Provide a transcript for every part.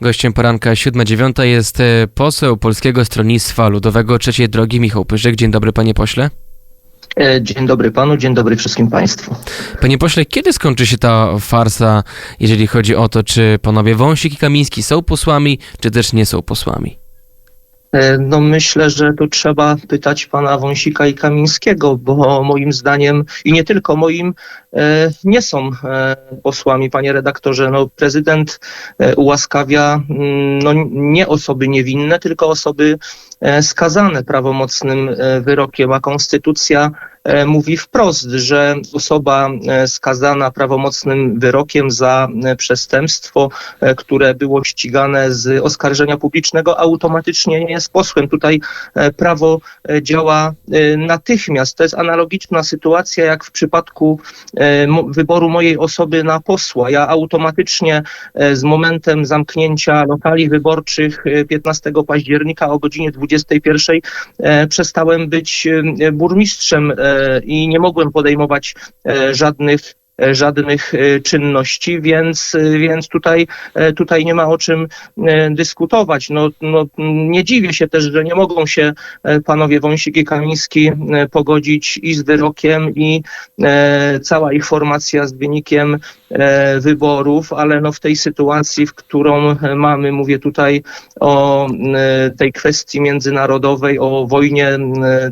Gościem poranka 7.9 jest e, poseł Polskiego Stronnictwa Ludowego Trzeciej Drogi Michał Pyrzyk. Dzień dobry panie pośle. E, Dzień dobry panu, dzień dobry wszystkim państwu. Panie pośle, kiedy skończy się ta farsa, jeżeli chodzi o to, czy panowie Wąsik i Kamiński są posłami, czy też nie są posłami? E, No myślę, że tu trzeba pytać pana Wąsika i Kamińskiego, bo moim zdaniem i nie tylko moim e, nie są e, posłami, panie redaktorze. No prezydent ułaskawia mm, no, nie osoby niewinne, tylko osoby skazane prawomocnym wyrokiem, a konstytucja mówi wprost, że osoba e, skazana prawomocnym wyrokiem za e, przestępstwo, e, które było ścigane z oskarżenia publicznego, automatycznie nie jest posłem. Tutaj e, prawo e, działa e, natychmiast. To jest analogiczna sytuacja jak w przypadku e, wyboru mojej osoby na posła. Ja automatycznie e, z momentem zamknięcia lokali wyborczych e, 15 października o godzinie 21 e, przestałem być e, burmistrzem e, i nie mogłem podejmować e, żadnych żadnych e, czynności, więc, e, więc tutaj, e, tutaj nie ma o czym e, dyskutować. No, no, nie dziwię się też, że nie mogą się e, panowie Wąsik i Kamiński e, pogodzić i z wyrokiem i e, cała ich formacja z wynikiem e, wyborów, ale no w tej sytuacji, w którą e, mamy, mówię tutaj o e, tej kwestii międzynarodowej, o wojnie e,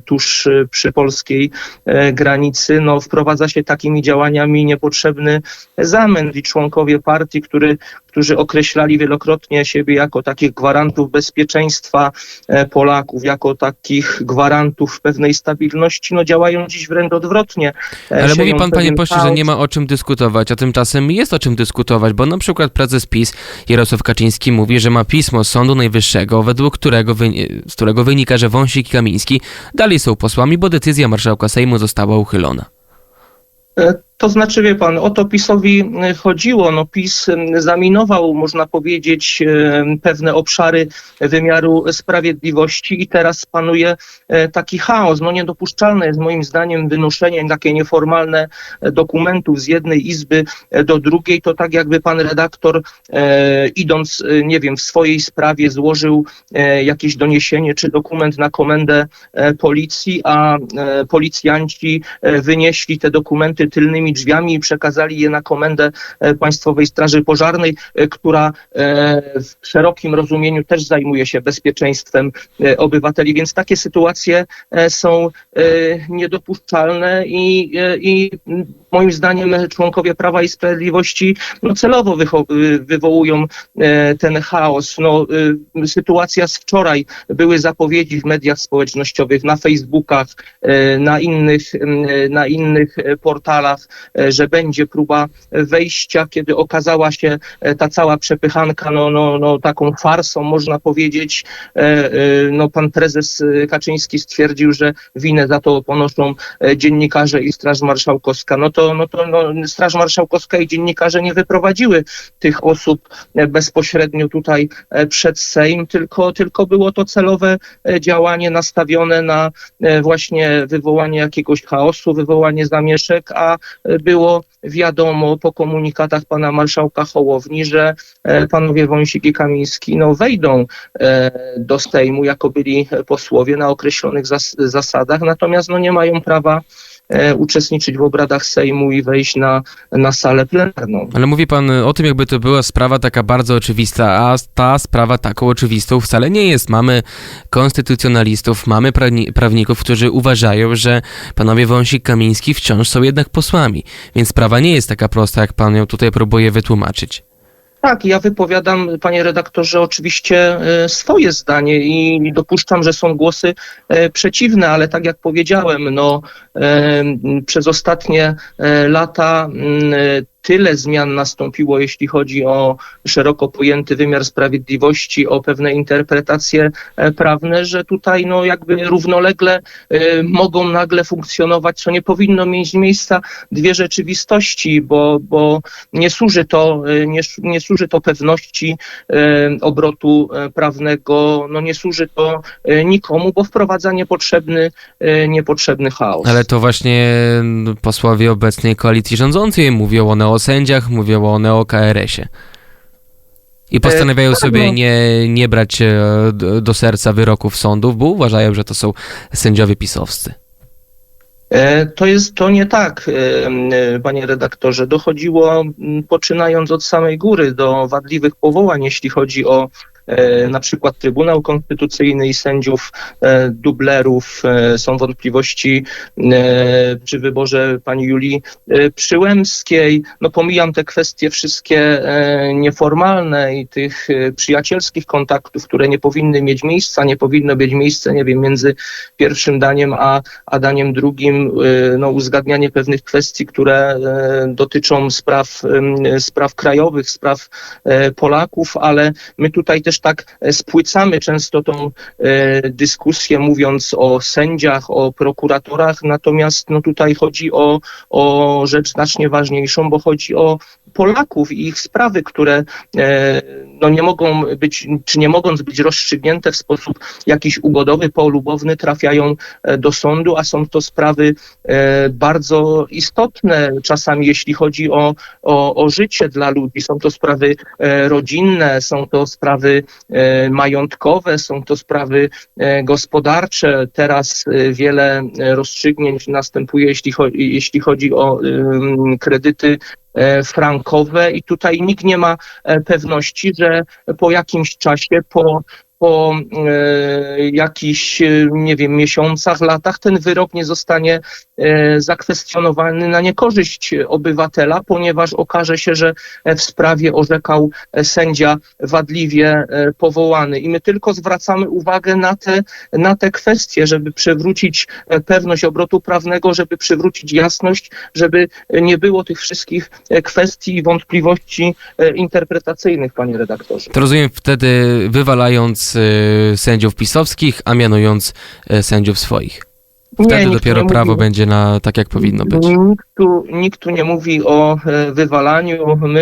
tuż e, przy polskiej e, granicy, no wprowadza się takimi działaniami niepotrzebny zamęt i członkowie partii, który, którzy określali wielokrotnie siebie jako takich gwarantów bezpieczeństwa e, Polaków, jako takich gwarantów pewnej stabilności, no działają dziś wręcz odwrotnie. E, Ale mówi pan, panie pośle, że nie ma o czym dyskutować, a tymczasem jest o czym dyskutować, bo na przykład prezes PiS Jarosław Kaczyński mówi, że ma pismo Sądu Najwyższego, według którego, z którego wynika, że Wąsik i Kamiński dalej są posłami, bo decyzja marszałka Sejmu została uchylona. E, To znaczy, wie pan, o to PiSowi e, chodziło. No PiS m, zaminował, można powiedzieć, e, pewne obszary wymiaru sprawiedliwości i teraz panuje taki chaos. No niedopuszczalne jest moim zdaniem wynoszenie takie nieformalne e, dokumentów z jednej izby e, do drugiej. To tak jakby pan redaktor e, idąc, nie wiem, w swojej sprawie złożył jakieś doniesienie czy dokument na komendę policji, a policjanci wynieśli te dokumenty tylnymi drzwiami i przekazali je na komendę e, Państwowej Straży Pożarnej, e, która e, w szerokim rozumieniu też zajmuje się bezpieczeństwem obywateli, więc takie sytuacje są niedopuszczalne i, i moim zdaniem członkowie Prawa i Sprawiedliwości no, celowo wywołują ten chaos. No, sytuacja z wczoraj, były zapowiedzi w mediach społecznościowych, na Facebookach, na innych, na innych portalach, że będzie próba wejścia, kiedy okazała się e, ta cała przepychanka no, no, no, taką farsą, można powiedzieć. E, e, No, pan prezes e, Kaczyński stwierdził, że winę za to ponoszą e, dziennikarze i Straż Marszałkowska. No to, no to no, Straż Marszałkowska i dziennikarze nie wyprowadziły tych osób e, bezpośrednio tutaj e, przed Sejm, tylko, tylko było to celowe e, działanie nastawione na e, właśnie wywołanie jakiegoś chaosu, wywołanie zamieszek, a e, było wiadomo po komunikatach pana marszałka Hołowni, że e, panowie Wąsik i Kamiński no, wejdą e, do Sejmu jako byli posłowie na określonych zas zasadach, natomiast no, nie mają prawa uczestniczyć w obradach Sejmu i wejść na, na salę plenarną. Ale mówi pan o tym, jakby to była sprawa taka bardzo oczywista, a ta sprawa taką oczywistą wcale nie jest. Mamy konstytucjonalistów, mamy prawni- prawników, którzy uważają, że panowie Wąsik Kamiński wciąż są jednak posłami, więc sprawa nie jest taka prosta, jak pan ją tutaj próbuje wytłumaczyć. Tak, ja wypowiadam, panie redaktorze, oczywiście e, swoje zdanie i dopuszczam, że są głosy e, przeciwne, ale tak jak powiedziałem, no, e, przez ostatnie lata tyle zmian nastąpiło, jeśli chodzi o szeroko pojęty wymiar sprawiedliwości, o pewne interpretacje e, prawne, że tutaj no, jakby równolegle e, mogą nagle funkcjonować, co nie powinno mieć miejsca, dwie rzeczywistości, bo, bo nie służy to, e, nie, nie służy to pewności obrotu prawnego, no nie służy to nikomu, bo wprowadza niepotrzebny, niepotrzebny chaos. Ale to właśnie mm, posłowie obecnej koalicji rządzącej mówią one o sędziach, mówią one o KRS-ie. I postanawiają tak, sobie no. nie, nie brać e, do, do serca wyroków sądów, bo uważają, że to są sędziowie pisowscy. E, To jest to nie tak, e, e, panie redaktorze. Dochodziło, poczynając od samej góry, do wadliwych powołań, jeśli chodzi o e, na przykład Trybunał Konstytucyjny i sędziów e, dublerów. E, Są wątpliwości e, przy wyborze pani Julii e, Przyłębskiej. No pomijam te kwestie wszystkie e, nieformalne i tych e, przyjacielskich kontaktów, które nie powinny mieć miejsca, nie powinno mieć miejsca, nie wiem, między pierwszym daniem a, a daniem drugim, no, uzgadnianie pewnych kwestii, które e, dotyczą spraw, spraw krajowych, spraw e, Polaków, ale my tutaj też tak e, spłycamy często tą e, dyskusję, mówiąc o sędziach, o prokuratorach, natomiast no, tutaj chodzi o, o rzecz znacznie ważniejszą, bo chodzi o Polaków i ich sprawy, które e, no, nie mogą być, czy nie mogąc być rozstrzygnięte w sposób jakiś ugodowy, polubowny, trafiają e, do sądu, a są to sprawy e, bardzo istotne czasami, jeśli chodzi o, o, o życie dla ludzi. Są to sprawy rodzinne, są to sprawy majątkowe, są to sprawy gospodarcze. Teraz wiele rozstrzygnięć następuje, jeśli, jeśli chodzi o kredyty frankowe i tutaj nikt nie ma e, pewności, że po jakimś czasie, po po e, jakichś, e, nie wiem, miesiącach, latach ten wyrok nie zostanie e, zakwestionowany na niekorzyść obywatela, ponieważ okaże się, że w sprawie orzekał sędzia wadliwie e, powołany. I my tylko zwracamy uwagę na te, na te kwestie, żeby przywrócić e, pewność obrotu prawnego, żeby przywrócić jasność, żeby nie było tych wszystkich e, kwestii i wątpliwości interpretacyjnych, panie redaktorze. To rozumiem wtedy wywalając sędziów pisowskich, a mianując e, sędziów swoich. Wtedy nikt dopiero nie prawo mówi- będzie na tak, jak powinno być. Nikt tu, nikt tu nie mówi o e, wywalaniu. My,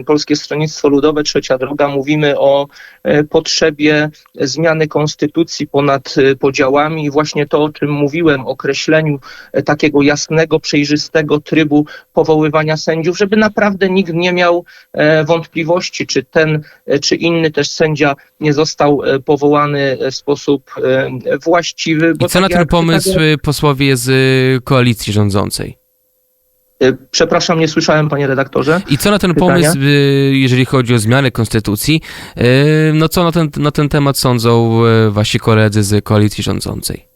e, Polskie Stronnictwo Ludowe, Trzecia Droga, mówimy o e, potrzebie zmiany konstytucji ponad podziałami i właśnie to, o czym mówiłem, określeniu takiego jasnego, przejrzystego trybu powoływania sędziów, żeby naprawdę nikt nie miał wątpliwości, czy ten, czy inny też sędzia nie został powołany w sposób właściwy. I co na ten jak- pomysł e, posłowie z e, koalicji rządzącej? E, Przepraszam, nie słyszałem, panie redaktorze. I co na ten Pytania? pomysł, e, jeżeli chodzi o zmianę konstytucji, no co na ten, na ten temat sądzą wasi koledzy z koalicji rządzącej?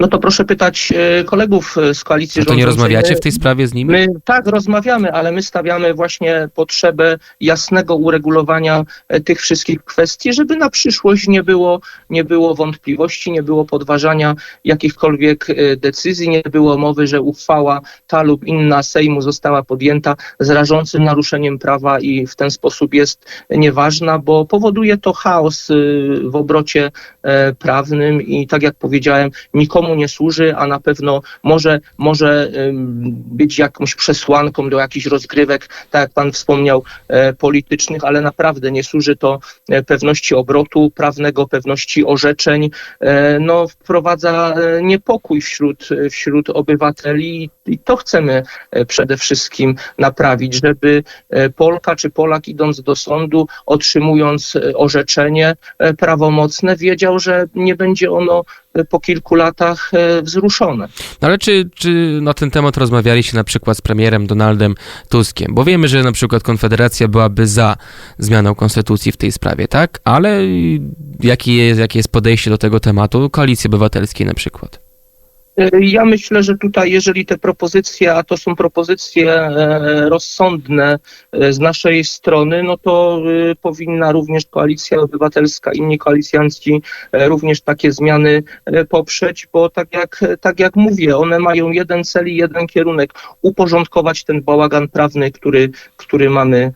No to proszę pytać e, kolegów e, z koalicji A to nie rządzącej. rozmawiacie w tej sprawie z nimi? My tak rozmawiamy, ale my stawiamy właśnie potrzebę jasnego uregulowania e, tych wszystkich kwestii, żeby na przyszłość nie było, nie było wątpliwości, nie było podważania jakichkolwiek e, decyzji, nie było mowy, że uchwała ta lub inna Sejmu została podjęta z rażącym naruszeniem prawa i w ten sposób jest nieważna, bo powoduje to chaos e, w obrocie e, prawnym i tak jak powiedziałem, nikomu nie służy, a na pewno może, może być jakąś przesłanką do jakichś rozgrywek, tak jak pan wspomniał, e, politycznych, ale naprawdę nie służy to e, pewności obrotu prawnego, pewności orzeczeń. E, no, wprowadza niepokój wśród, wśród obywateli i- to chcemy przede wszystkim naprawić, żeby Polka czy Polak idąc do sądu, otrzymując orzeczenie prawomocne, wiedział, że nie będzie ono po kilku latach e, wzruszone. No ale czy, czy na ten temat rozmawialiście na przykład z premierem Donaldem Tuskiem? Bo wiemy, że na przykład Konfederacja byłaby za zmianą konstytucji w tej sprawie, tak? Ale jakie jest, jakie jest podejście do tego tematu Koalicji Obywatelskiej na przykład? E, Ja myślę, że tutaj, jeżeli te propozycje, a to są propozycje e, rozsądne e, z naszej strony, no to powinna również Koalicja Obywatelska, inni koalicjanci również takie zmiany poprzeć, bo tak jak, tak jak mówię, one mają jeden cel i jeden kierunek uporządkować ten bałagan prawny, który, który mamy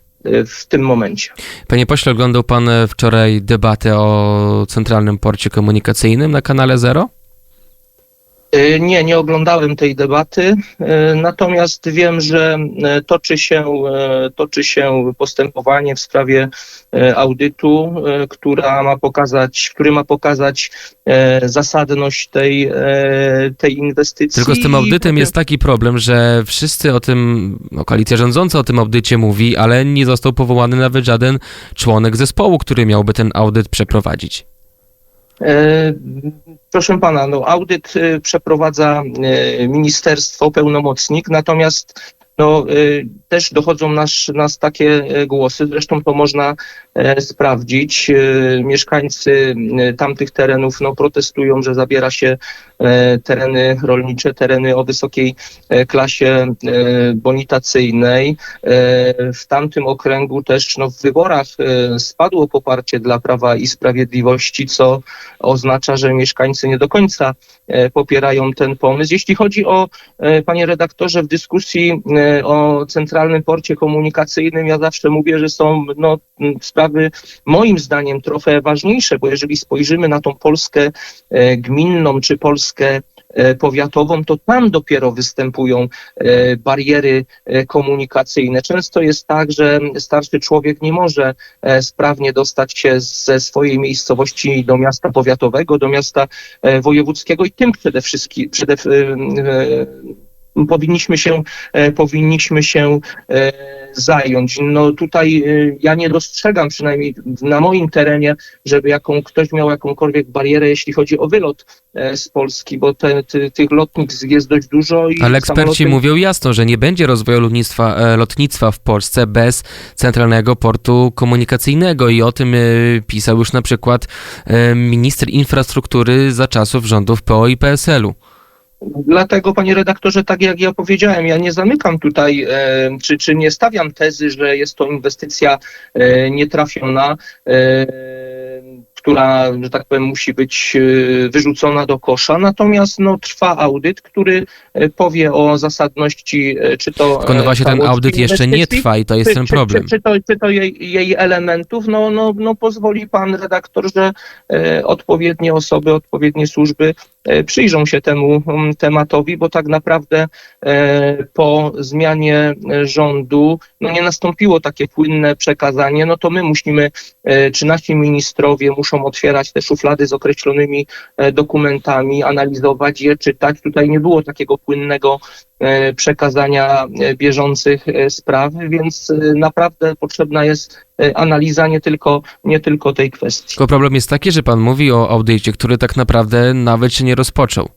w tym momencie. Panie pośle, oglądał pan wczoraj debatę o Centralnym Porcie Komunikacyjnym na kanale Zero? E, Nie, nie oglądałem tej debaty, e, natomiast wiem, że e, toczy się, e, toczy się postępowanie w sprawie e, audytu, e, która ma pokazać, który ma pokazać e, zasadność tej, e, tej inwestycji. Tylko z tym audytem jest taki problem, że wszyscy o tym, no, koalicja rządząca o tym audycie mówi, ale nie został powołany nawet żaden członek zespołu, który miałby ten audyt przeprowadzić. Proszę pana, no, audyt e, przeprowadza e, ministerstwo, pełnomocnik, natomiast no, e, też dochodzą nas, nas takie głosy, zresztą to można sprawdzić. Mieszkańcy tamtych terenów no, protestują, że zabiera się tereny rolnicze, tereny o wysokiej e, klasie e, bonitacyjnej. E, W tamtym okręgu też no, w wyborach e, spadło poparcie dla Prawa i Sprawiedliwości, co oznacza, że mieszkańcy nie do końca e, popierają ten pomysł. Jeśli chodzi o, e, panie redaktorze, w dyskusji e, o Centralnym Porcie Komunikacyjnym, ja zawsze mówię, że są no, sprawy moim zdaniem trochę ważniejsze, bo jeżeli spojrzymy na tą Polskę e, gminną czy Polskę e, powiatową, to tam dopiero występują e, bariery e, komunikacyjne. Często jest tak, że starszy człowiek nie może sprawnie dostać się ze swojej miejscowości do miasta powiatowego, do miasta wojewódzkiego i tym przede wszystkim przede, powinniśmy się, e, powinniśmy się e, zająć. No tutaj e, ja nie dostrzegam przynajmniej na moim terenie, żeby jaką, ktoś miał jakąkolwiek barierę, jeśli chodzi o wylot z Polski, bo te, ty, tych lotnisk jest dość dużo. I Ale eksperci samoloty- mówią jasno, że nie będzie rozwoju lotnictwa, lotnictwa w Polsce bez centralnego portu komunikacyjnego i o tym pisał już na przykład minister infrastruktury za czasów rządów PO i PSL-u. Dlatego, panie redaktorze, tak jak ja powiedziałem, ja nie zamykam tutaj, e, czy, czy nie stawiam tezy, że jest to inwestycja e, nietrafiona, e, która, że tak powiem, musi być wyrzucona do kosza. Natomiast no, trwa audyt, który powie o zasadności, czy to. Tylko właśnie ten audyt jeszcze nie trwa i to jest czy, ten czy- problem. Czy, czy, to, czy to jej, jej elementów, no, no, no pozwoli pan redaktor, że e, odpowiednie osoby, odpowiednie służby przyjrzą się temu mm, tematowi, bo tak naprawdę e, po zmianie e, rządu no nie nastąpiło takie płynne przekazanie, no to my musimy, e, czy nasi ministrowie muszą otwierać te szuflady z określonymi e, dokumentami, analizować je, czytać. Tutaj nie było takiego płynnego e, przekazania e, bieżących e, spraw, więc e, naprawdę potrzebna jest e, analiza nie tylko, nie tylko tej kwestii. Tylko problem jest taki, że pan mówi o audycie, który tak naprawdę nawet się nie rozpoczął.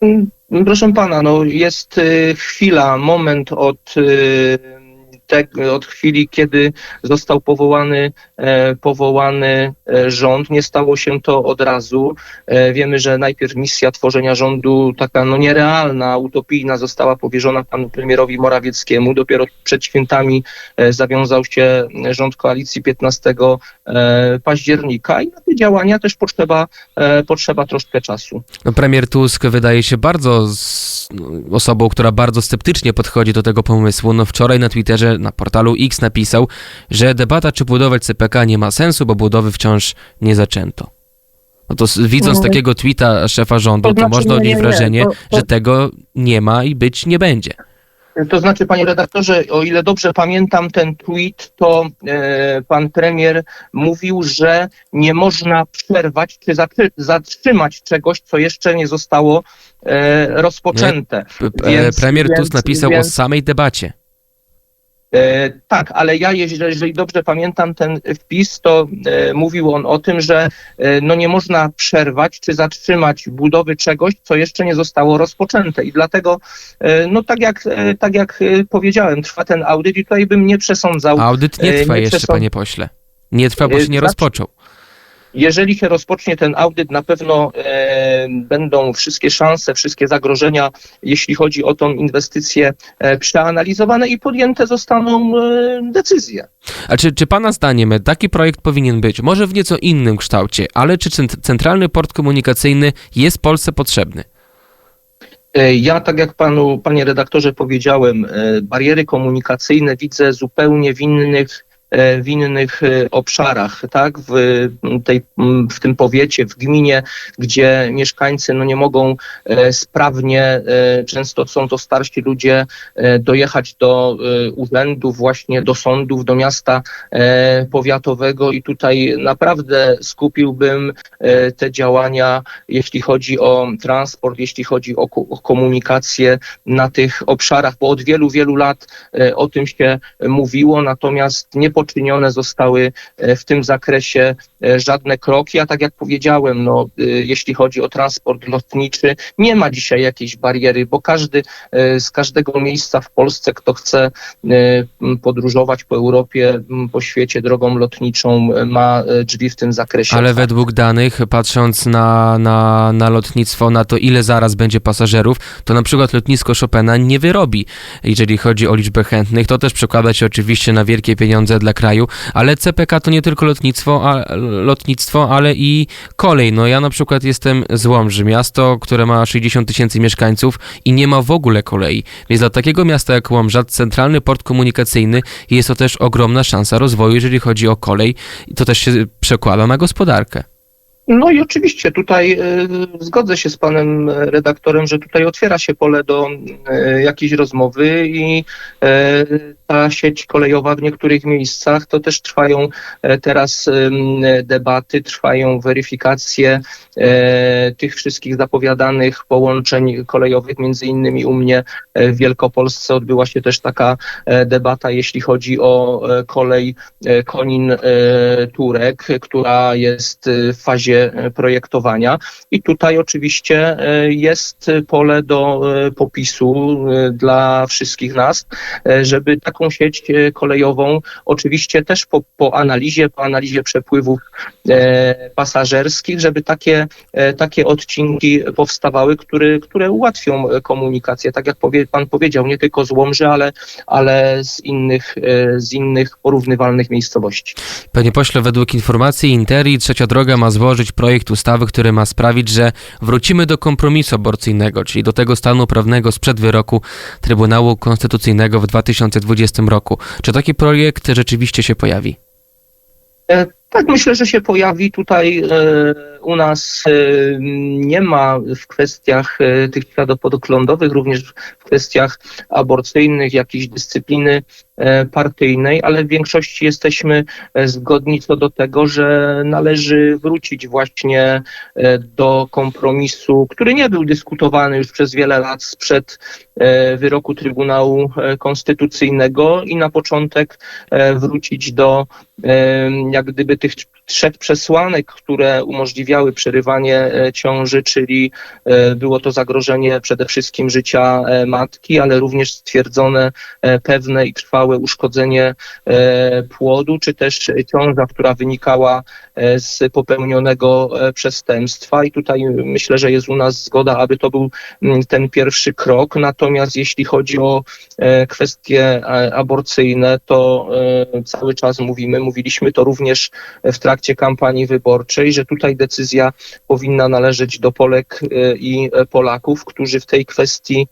Mm, Proszę pana, no jest y, chwila, moment od, y, te, od chwili, kiedy został powołany, e, powołany e, rząd. Nie stało się to od razu. E, Wiemy, że najpierw misja tworzenia rządu, taka no nierealna, utopijna, została powierzona panu premierowi Morawieckiemu. Dopiero przed świętami zawiązał się rząd koalicji 15 e, października i na te działania też potrzeba, potrzeba troszkę czasu. No, premier Tusk wydaje się bardzo z, no, osobą, która bardzo sceptycznie podchodzi do tego pomysłu. No wczoraj na Twitterze, na portalu X napisał, że debata czy budować CPK nie ma sensu, bo budowy wciąż nie zaczęto. No to widząc Mhm. takiego tweeta szefa rządu, to, To znaczy, można nie, odnieść nie, nie, wrażenie, to- to- że tego nie ma i być nie będzie. To znaczy, panie redaktorze, o ile dobrze pamiętam ten tweet, to e, pan premier mówił, że nie można przerwać czy zatrzy- zatrzymać czegoś, co jeszcze nie zostało e, rozpoczęte. P- Więc- premier więc- Tusk napisał o więc- samej debacie. E, tak, ale ja, jeżeli, dobrze pamiętam ten wpis, to e, mówił on o tym, że e, no nie można przerwać czy zatrzymać budowy czegoś, co jeszcze nie zostało rozpoczęte. I dlatego, no tak jak, tak jak powiedziałem, trwa ten audyt i tutaj bym nie przesądzał. Audyt nie trwa nie jeszcze, przesąd- panie pośle. Nie trwa, bo się nie znaczy- rozpoczął. Jeżeli się rozpocznie ten audyt, na pewno e, będą wszystkie szanse, wszystkie zagrożenia, jeśli chodzi o tą inwestycję, e, przeanalizowane i podjęte zostaną e, decyzje. A czy, czy pana zdaniem taki projekt powinien być? Może w nieco innym kształcie, ale czy cent- centralny port komunikacyjny jest Polsce potrzebny? E, Ja, tak jak panu, panie redaktorze, powiedziałem, e, bariery komunikacyjne widzę zupełnie w innych w innych e, obszarach, tak? W, tej, w tym powiecie, w gminie, gdzie mieszkańcy no, nie mogą e, sprawnie, e, często są to starsi ludzie, e, dojechać do e, urzędów, właśnie do sądów, do miasta e, powiatowego i tutaj naprawdę skupiłbym e, te działania, jeśli chodzi o transport, jeśli chodzi o, ko- o komunikację na tych obszarach, bo od wielu, wielu lat e, o tym się mówiło, natomiast nie poczynione zostały e, w tym zakresie żadne kroki, a tak jak powiedziałem, no, e, jeśli chodzi o transport lotniczy, nie ma dzisiaj jakiejś bariery, bo każdy e, z każdego miejsca w Polsce, kto chce e, podróżować po Europie, po świecie drogą lotniczą, e, ma e, drzwi w tym zakresie. Ale według danych, patrząc na, na, na lotnictwo, na to ile zaraz będzie pasażerów, to na przykład lotnisko Chopina nie wyrobi, jeżeli chodzi o liczbę chętnych. To też przekłada się oczywiście na wielkie pieniądze dla kraju, ale CPK to nie tylko lotnictwo, a, lotnictwo, ale i kolej. No ja na przykład jestem z Łomży, miasto, które ma 60 tysięcy mieszkańców i nie ma w ogóle kolei. Więc dla takiego miasta jak Łomża centralny port komunikacyjny jest to też ogromna szansa rozwoju, jeżeli chodzi o kolej i to też się przekłada na gospodarkę. No i oczywiście tutaj e, zgodzę się z panem redaktorem, że tutaj otwiera się pole do e, jakiejś rozmowy i e, ta sieć kolejowa w niektórych miejscach to też trwają teraz debaty, trwają weryfikacje tych wszystkich zapowiadanych połączeń kolejowych. Między innymi u mnie w Wielkopolsce odbyła się też taka debata, jeśli chodzi o kolej Konin-Turek, która jest w fazie e, projektowania. I tutaj oczywiście e, jest pole do e, popisu dla wszystkich nas, żeby taką sieć kolejową, oczywiście też po, po analizie, po analizie przepływów pasażerskich, żeby takie, takie odcinki powstawały, które, które ułatwią komunikację. Tak jak powie, pan powiedział, nie tylko z Łomży, ale, ale z, innych, z innych porównywalnych miejscowości. Panie pośle, według informacji Interi Trzecia Droga ma złożyć projekt ustawy, który ma sprawić, że wrócimy do kompromisu aborcyjnego, czyli do tego stanu prawnego sprzed wyroku Trybunału Konstytucyjnego w 2020 roku. Czy taki projekt rzeczywiście się pojawi? Tak, myślę, że się pojawi tutaj e, u nas. E, nie ma w kwestiach e, tych światopoglądowych, również w kwestiach aborcyjnych, jakiejś dyscypliny e, partyjnej, ale w większości jesteśmy e, zgodni co do tego, że należy wrócić właśnie e, do kompromisu, który nie był dyskutowany już przez wiele lat sprzed e, wyroku Trybunału e, Konstytucyjnego i na początek e, wrócić do e, jak gdyby tych trzech przesłanek, które umożliwiały przerywanie e, ciąży, czyli e, było to zagrożenie przede wszystkim życia e, matki, ale również stwierdzone e, pewne i trwałe uszkodzenie e, płodu, czy też ciąża, która wynikała e, z popełnionego e, przestępstwa. I tutaj myślę, że jest u nas zgoda, aby to był mm, ten pierwszy krok. Natomiast jeśli chodzi o kwestie aborcyjne, to cały czas mówimy, mówiliśmy to również w trakcie kampanii wyborczej, że tutaj decyzja powinna należeć do Polek i Polaków, którzy w tej kwestii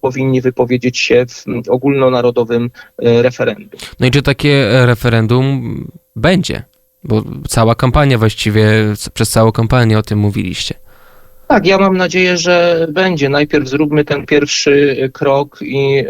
powinni wypowiedzieć się w mm, ogólnonarodowym referendum. No i czy takie referendum będzie? Bo cała kampania właściwie, przez całą kampanię o tym mówiliście. Tak, ja mam nadzieję, że będzie. Najpierw zróbmy ten pierwszy e, krok i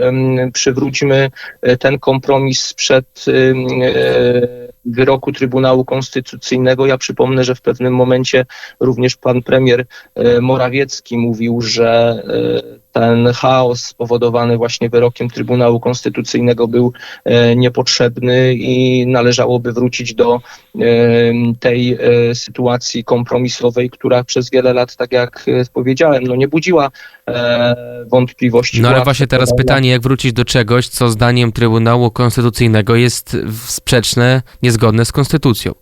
przywróćmy e, ten kompromis sprzed e, wyroku Trybunału Konstytucyjnego. Ja przypomnę, że w pewnym momencie również pan premier e, Morawiecki mówił, że e, ten chaos spowodowany właśnie wyrokiem Trybunału Konstytucyjnego był e, niepotrzebny i należałoby wrócić do em, tej e, sytuacji kompromisowej, która przez wiele lat, tak jak e, powiedziałem, no nie budziła e, wątpliwości. No ale właśnie teraz pytanie, jak wrócić do czegoś, co zdaniem Trybunału Konstytucyjnego jest sprzeczne, niezgodne z konstytucją.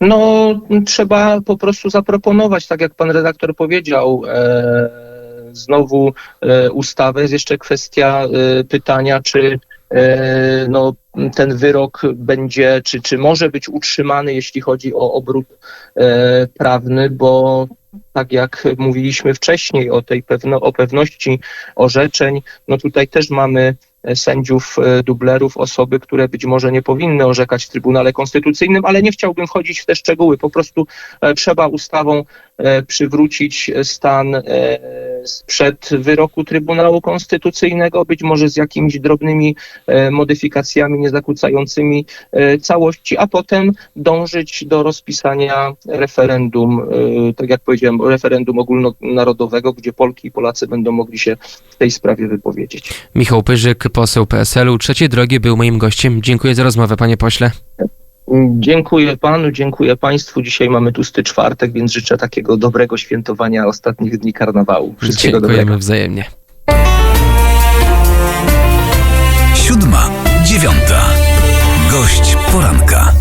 No, trzeba po prostu zaproponować, tak jak pan redaktor powiedział, e, znowu e, ustawę. Jest jeszcze kwestia e, pytania, czy e, no, ten wyrok będzie, czy, czy może być utrzymany, jeśli chodzi o obrót prawny, bo tak jak mówiliśmy wcześniej o tej pewno, o pewności orzeczeń, no tutaj też mamy sędziów dublerów, osoby, które być może nie powinny orzekać w Trybunale Konstytucyjnym, ale nie chciałbym wchodzić w te szczegóły. Po prostu trzeba ustawą przywrócić stan e, sprzed wyroku Trybunału Konstytucyjnego, być może z jakimiś drobnymi e, modyfikacjami niezakłócającymi e, całości, a potem dążyć do rozpisania referendum, e, tak jak powiedziałem, referendum ogólnonarodowego, gdzie Polki i Polacy będą mogli się w tej sprawie wypowiedzieć. Michał Pyrzyk, poseł PSL-u, Trzecie Drogie był moim gościem. Dziękuję za rozmowę, panie pośle. Dziękuję panu, dziękuję państwu. Dzisiaj mamy tłusty czwartek, więc życzę takiego dobrego świętowania ostatnich dni karnawału. Wszystkiego Dziękujemy dobrego. wzajemnie. Siódma, dziewiąta. Gość poranka.